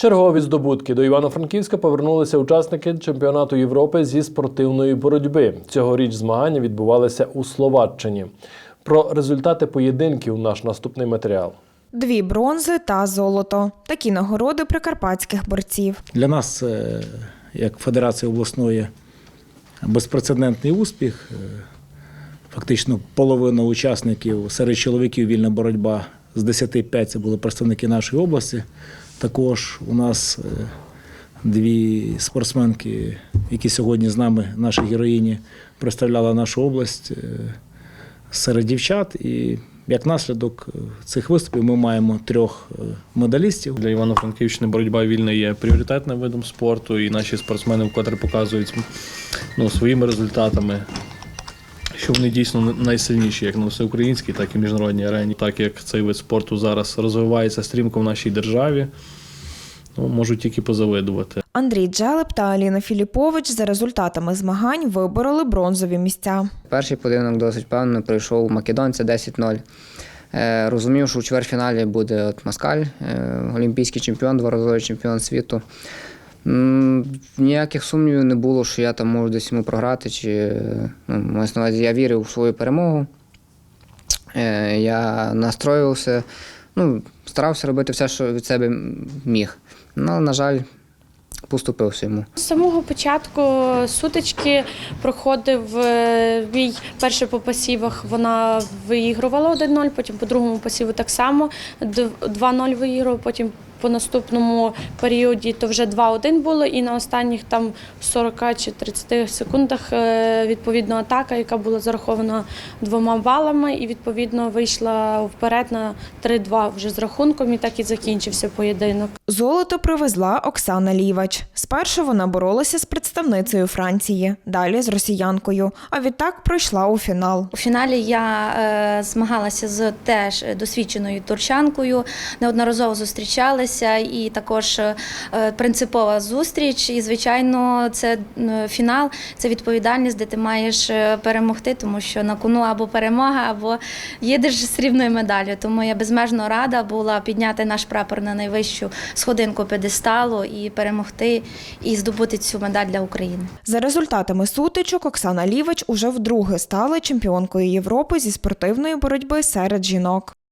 Чергові здобутки до Івано-Франківська повернулися учасники чемпіонату Європи зі спортивної боротьби. Цьогоріч змагання відбувалися у Словаччині. Про результати поєдинків наш наступний матеріал. Дві бронзи та золото. Такі нагороди прикарпатських борців. Для нас як Федерації обласної, безпрецедентний успіх. Е, Фактично половина учасників серед чоловіків вільна боротьба з 10-5 це були представники нашої області. Також у нас е, дві спортсменки, які сьогодні з нами, наші героїні, представляли нашу область е, серед дівчат. І як наслідок е, цих виступів ми маємо трьох медалістів. Для Івано-Франківщини боротьба вільна є пріоритетним видом спорту, і наші спортсмени вкотре показують ну, своїми результатами, що вони дійсно найсильніші як на всеукраїнській, так і міжнародній арені. Так як цей вид спорту зараз розвивається стрімко в нашій державі, ну, можу тільки позавидувати. Андрій Джелеп та Аліна Філіпович за результатами змагань вибороли бронзові місця. Перший поєдинок досить певно прийшов македонця 10-0. Е, Розумів, що у чвертьфіналі буде от Маскаль, е, олімпійський чемпіон, дворазовий чемпіон світу. Ніяких сумнівів не було, що я там можу десь йому програти. Чи, ну, на увазі, я вірив у свою перемогу. Е, Я настроювався, ну, старався робити все, що від себе міг. Ну, але, на жаль, поступився йому. З самого початку сутички проходив е, бій перший по пасівах. Вона виігрувала 1-0, потім по другому пасіву так само 2-0 виігрував, потім по наступному періоді то вже 2-1 було, і на останніх там 40 чи 30 секундах е, відповідно атака, яка була зарахована двома балами, і відповідно вийшла вперед на 3-2 вже з рахунком, і так і закінчився поєдинок. Золото привезла Оксана Лівач. Спершу вона боролася з представницею Франції, далі з росіянкою. А відтак пройшла у фінал. У фіналі я е, змагалася з теж досвідченою турчанкою, неодноразово зустрічалися, і також е, принципова зустріч. І, звичайно, це е, фінал, це відповідальність, де ти маєш е, перемогти, тому що на кону або перемога, або їдеш з срібною медаллю. Тому я безмежно рада була підняти наш прапор на найвищу сходинку педесталу і перемогти і здобути цю медаль для України. За результатами сутичок Оксана Лівач уже вдруге стала чемпіонкою Європи зі спортивної боротьби серед жінок.